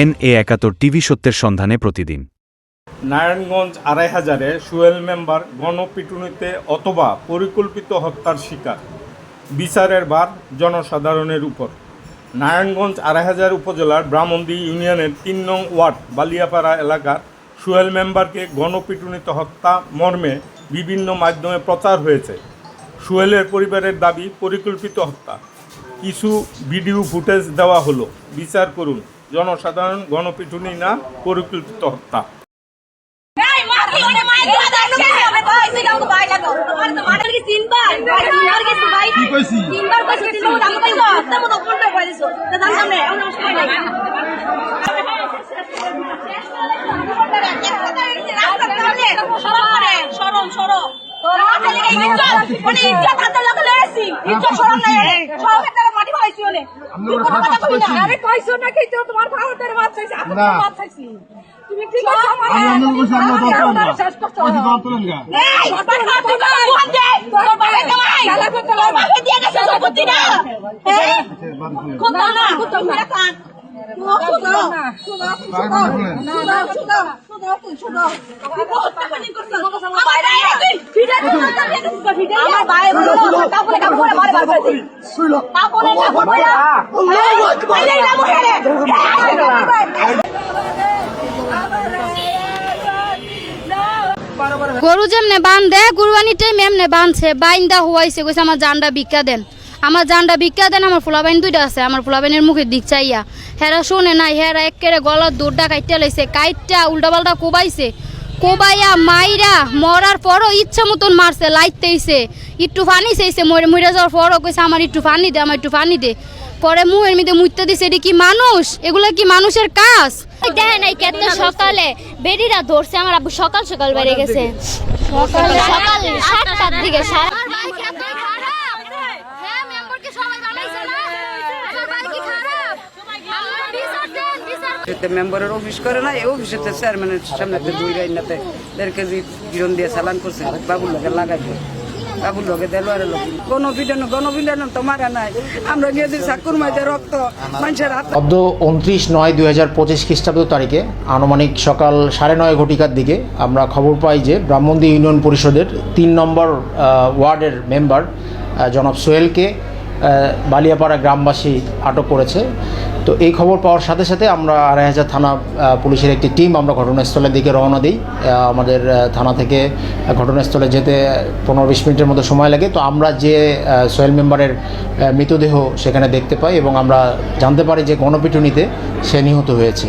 N A একাত্তর TV সত্যের সন্ধানে প্রতিদিন। নারায়ণগঞ্জ আড়াই হাজারে সুয়েল মেম্বার গণপিটুনিতে অথবা পরিকল্পিত হত্যার শিকার। বিচারের বার জনসাধারণের উপর। নারায়ণগঞ্জ আড়াই হাজার উপজেলার ব্রাহ্মণদী ইউনিয়নের তিন নং ওয়ার্ড, বালিয়াপাড়া এলাকার সুয়েল মেম্বারকে গণপিটুনিতে হত্যা মর্মে বিভিন্ন মাধ্যমে প্রচার হয়েছে। সুয়েলের পরিবারের দাবি, পরিকল্পিত হত্যা। কিছু ভিডিও ফুটেজ দেওয়া হলো। বিচার করুন। জনসাধারণ গণপিটুনি না পরিকল্পিত হত্যা। সরম সরম মানে ইজ্জত হাতে লাগা লয়েছি ইজ্জত সরম নাই। সব হাতে মাটি ভাইছি ওনে আরে কইছো না কি তো তোমার ভাড়াটের বাদ চাইছি আপনি বাদ চাইছি। তুমি কি করছ আমার শেষ করছ। এই বাবা তুমি ফোন দে তোর বাবা কামাই। তোর বাবা দিয়ে গেছে সম্পত্তি না কোন না কোন না কান গরু যেমনে বান্ধে কুরবানির টাইম এমনে বাঁধছে বাইন্দা হুয়াইছে কইছে আমার জানটা ভিক্ষা দেন। আমার জানটা ভিক্ষা দেন আমার ফুলাবাইন দুইটা আছে আমার ফুলাবাইনের মুখের দিক চাইয়া। হেরা শোনে নাই হেরা একেরে গলার দৌড়টা কাইটটা লাইছে কাইটটা উল্টা পাল্টা কোবাইছে। কোবাইয়া মাইরা মরার পরও ইচ্ছা মতন মারছে লাইতেইছে একটু ফানি চাইছে মরে মরে যাওয়ার পরও কইছে আমার একটু ফানি দে আমার একটু ফানি দে। পরে মুহের মধ্যে মুইতে দিছে এটি কি মানুষ? এগুলো কি মানুষের কাজ? দেখেন এই কেত সকালে বেরিরা ধরছে আমার আব্বু সকাল সকাল বেড়ে গেছে। সকাল সকাল সাতটার দিকে সারা মেম্বারের অফিস করে না, এই অফিসেতে চেয়ারম্যানের সামনে দুই রাইনাতে দেড় কেজি বিরন দিয়ে চালান করছে বাবুর লোকে লাগাইছে। বাবুর লোকে দেলোয়ারের লোক। গণপিডন গণপিডন তো মারা নাই। আমরা গিয়ে চাকুর মাইতে রক্ত মানুষের হাত অব্দ উনত্রিশ নয় দুই হাজার পঁচিশ খ্রিস্টাব্দ তারিখে আনুমানিক সকাল সাড়ে নয় ঘটিকার দিকে আমরা খবর পাই যে ব্রাহ্মণদী ইউনিয়ন পরিষদের তিন নম্বর ওয়ার্ডের মেম্বার জনাব সোহেলকে বালিয়াপাড়া গ্রামবাসী আটক করেছে। তো এই খবর পাওয়ার সাথে সাথে আমরা আড়াই হাজার থানা পুলিশের একটি টিম আমরা ঘটনাস্থলের দিকে রওনা দিই। আমাদের থানা থেকে ঘটনাস্থলে যেতে পনেরো বিশ মিনিটের মতো সময় লাগে। তো আমরা যে সোয়েল মেম্বারের মৃতদেহ সেখানে দেখতে পাই এবং আমরা জানতে পারি যে গণপিটুনিতে সে নিহত হয়েছে।